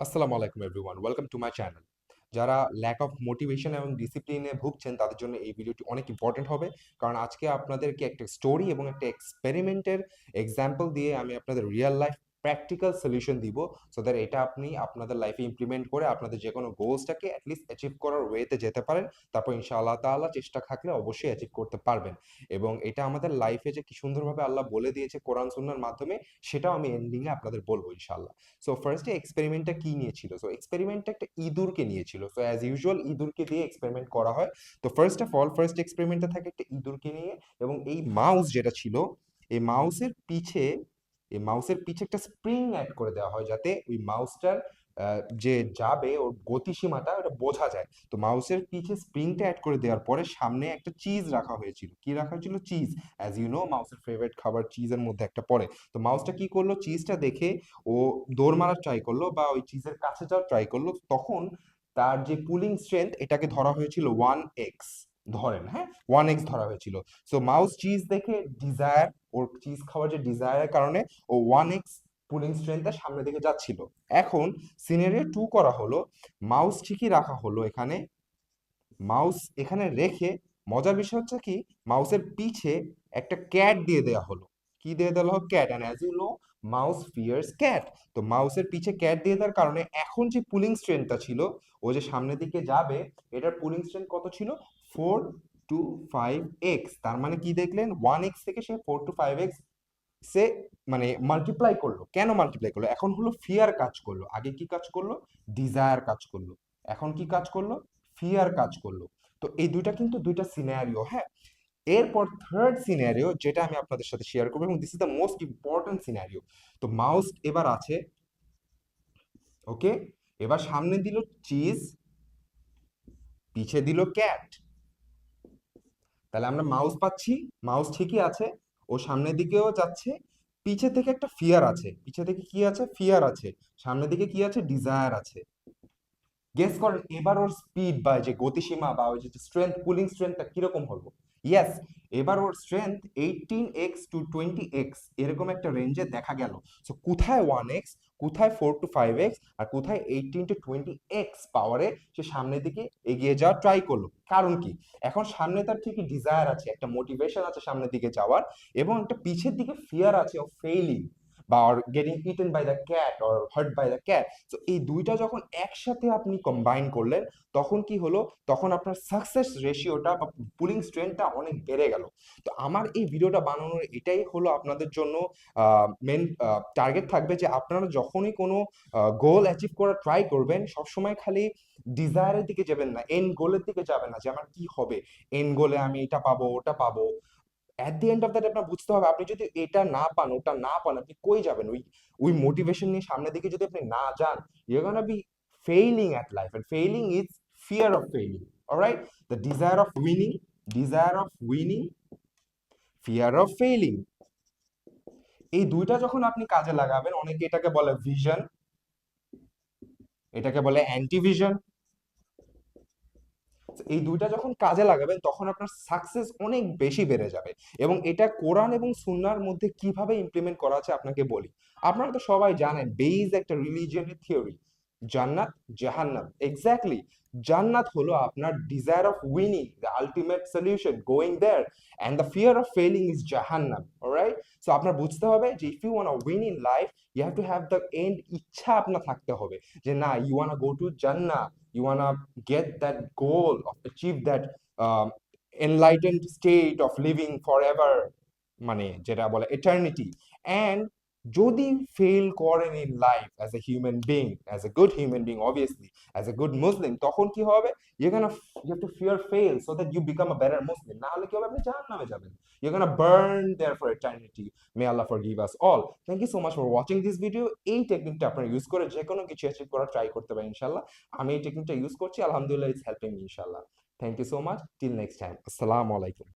আসসালামু আলাইকুম everyone welcome to my channel যারা ল্যাক অফ মোটিভেশন এবং ডিসিপ্লিনে ভুগছেন, তাদের জন্য এই ভিডিওটি অনেক ইম্পর্টেন্ট হবে। কারণ আজকে আপনাদেরকে একটা স্টোরি এবং একটা এক্সপেরিমেন্টের এক্সাম্পল দিয়ে আমি আপনাদের রিয়েল লাইফ প্র্যাকটিক্যাল সলিউশন দিব সো দ্যাট এটা আপনি আপনাদের লাইফে ইমপ্লিমেন্ট করে আপনাদের যে কোনো গোলসটাকে অ্যাটলিস্ট অ্যাচিভ করার ওয়েতে যেতে পারেন। তারপর ইনশাআল্লাহ তাআলা চেষ্টা থাকলে অবশ্যই অ্যাচিভ করতে পারবেন। এবং এটা আমাদের লাইফে যে কি সুন্দরভাবে আল্লাহ বলে দিয়েছে কোরআন, সুন্নার মাধ্যমে, সেটাও আমি এন্ডিংয়ে আপনাদের বলব ইনশাআল্লাহ। সো ফার্স্টে এক্সপেরিমেন্টটা কি নিয়েছিল? সো এক্সপেরিমেন্টটা একটা ইঁদুরকে নিয়েছিল। সো অ্যাজ ইউজুয়াল ইঁদুরকে দিয়ে এক্সপেরিমেন্ট করা হয়। তো ফার্স্ট অফ অল ফার্স্ট এক্সপেরিমেন্টটা থাকে একটা ইঁদুরকে নিয়ে এবং এই মাউস যেটা ছিল, এই মাউসের পিছে এই মাউসের পিছে একটা স্প্রিং অ্যাড করে দেওয়া হয় যাতে ওই মাউসটার যে যাবে ওর গতিসীমাটা ওটা বোঝা যায়। তো মাউসের পিছে স্প্রিংটা অ্যাড করে দেওয়ার পরে সামনে একটা চিজ রাখা হয়েছিল। কি রাখা হয়েছিল? চিজ অ্যাজ ইউ নো মাউসের ফেভারিট খাবার চিজের মধ্যে একটা পড়ে। তো মাউসটা কি করল? চিজটা দেখে ও দৌড় মারার ট্রাই করল বা ওই চিজের কাছে যাওয়ার ট্রাই করল। তখন তার যে পুলিং স্ট্রেংথ এটাকে ধরা হয়েছিল ওয়ান এক্স ধরেন হ্যাঁ? ওয়ান এক্স ধরা হয়েছিল। সো মাউস চিজ দেখে ডিজায়ার ওর চিজ খাওয়ার যে ডিজায়ারের কারণে ও ওয়ান এক্স পুলিং স্ট্রেংথের সামনের দিকে যাচ্ছিল। এখন সিনারিও টু করা হলো মাউস ঠিকই রাখা হলো এখানে। মাউস এখানে রেখে, মজার বিষয় হচ্ছে কি মাউসের পিছে একটা ক্যাট দিয়ে দেওয়া হলো। কি দিয়ে দেওয়া হলো? Cat and as you know mouse fears cat তো মাউসের পিছে ক্যাট দিয়ে দেওয়ার কারণে এখন যে পুলিং স্ট্রেংথটা ছিল, ও যে সামনের দিকে যাবে, এটার পুলিং স্ট্রেংথ কত ছিল? ফোর টু ফাইভ এক্স, তার মানে কি দেখলেন? ওয়ান এক্স থেকে সে ফোর টু ফাইভ এক্স সে মানে মাল্টিপ্লাই করল। কেন মাল্টিপ্লাই করল? এখন হলো ফিয়ার কাজ করল। আগে কি কাজ করল? ডিজায়ার কাজ করল। এখন কি কাজ করল? ফিয়ার কাজ করল। তো এই দুইটা কিন্তু দুইটা সিনারিও হ্যাঁ? এরপর থার্ড সিনারিও যেটা আমি আপনাদের সাথে শেয়ার করব এবং this is the most important scenario তো মাউস এবার আছে ওকে এবার সামনে দিল চিজ পিছে দিল ক্যাট তাহলে আমরা মাউস পাচ্ছি মাউস ঠিকই আছে, ও সামনের দিকেও যাচ্ছে, পিছে থেকে একটা ফিয়ার আছে, পিছে থেকে কি আছে? ফিয়ার আছে, সামনের দিকে কি আছে? ডিজায়ার আছে। গেস করেন এবার ওর স্পিড বা যে গতিসীমা বা ওই যে স্ট্রেংথ পুলিং স্ট্রেংথটা কীরকম হলো ইয়েস এবার ওর strength eighteen X to twenty X এরকম একটা রেঞ্জে দেখা গেল। সো কোথায় ওয়ান এক্স কোথায় ফোর টু ফাইভ এক্স আর কোথায় এইটিন টু টোয়েন্টি এক্স পাওয়ারে সে সামনের দিকে এগিয়ে যাওয়ার ট্রাই করল। কারণ কি? এখন সামনে তার ঠিকই ডিজায়ার আছে, একটা মোটিভেশন আছে সামনের দিকে যাওয়ার, এবং একটা পিছের দিকে ফিয়ার আছে অফ ফেইলিং বা or getting eaten by the cat or hurt by the cat তো এই দুইটা যখন একসাথে আপনি কম্বাইন করলেন, তখন কি হলো? তখন আপনার সাকসেস রেশিওটা বা পুলিং স্ট্রেংথটা অনেক বেড়ে গেল। তো আমার এই ভিডিওটা বানানোর এটাই হলো আপনাদের জন্য মেন টার্গেট থাকবে যে আপনারা যখনই কোনো গোল অ্যাচিভ করার ট্রাই করবেন, সবসময় খালি ডিজায়ারের দিকে যাবেন না এন্ড গোলের দিকে যাবেন না যে আমার কি হবে? এন্ড গোলে আমি এটা পাবো, ওটা পাবো। At the end of that আপনার বুঝতে হবে, আপনি যদি এটা না পান, ওটা না পান, আপনি কই যাবেন? ওই ওই মোটিভেশন নিয়ে সামনের দিকে যদি আপনি না যান you gonna be failing at life and failing is fear of failing alright the desire of winning desire of winning fear of failing এই দুইটা যখন আপনি কাজে লাগাবেন, অনেকে এটাকে বলে ভিশন এটাকে বলে অ্যান্টিভিশন এই দুইটা যখন কাজে লাগাবেন, তখন আপনার সাকসেস অনেক বেশি বেড়ে যাবে। এবং এটা কোরআন এবং সুন্নার মধ্যে কীভাবে ইমপ্লিমেন্ট করা আছে আপনাকে বলি। আপনারা তো সবাই জানেন বেইজ একটা রিলিজিয়ানের থিওরি জান্নাত জাহান্নাম। এক্স্যাক্টলি জান্নাত হলো আপনার desire of winning the ultimate solution going there and the fear of failing is জাহান্নাম রাইট সো আপনার বুঝতে হবে যে if you want win in life you have to have the end ইচ্ছা আপনার থাকতে হবে। যে না ইউ ওয়ান গো টু জান্নাত you to get that goal of achieve that um, enlightened state of living forever মানে যেটা বলে eternity and যদি ফেল করেন in life as a human being as a good human being obviously as a good Muslim তখন কি হবে? Can you have to fear fail so that you become a better Muslim না হলে কি হবে? আপনি জাহান নামে যাবেন। You can burn there for eternity may Allah forgive us all thank you so much for watching this video এই টেকনিকটা আপনারা ইউজ করে যে কোনো কিছু অ্যাচিভ করার ট্রাই করতে পারেন ইনশাল্লাহ আমি এই টেকনিকটা ইউজ করছি, আলহামদুলিল্লাহ ইটস হেল্পিং ইনশাল্লাহ thank you so much till next time আসসালামু আলাইকুম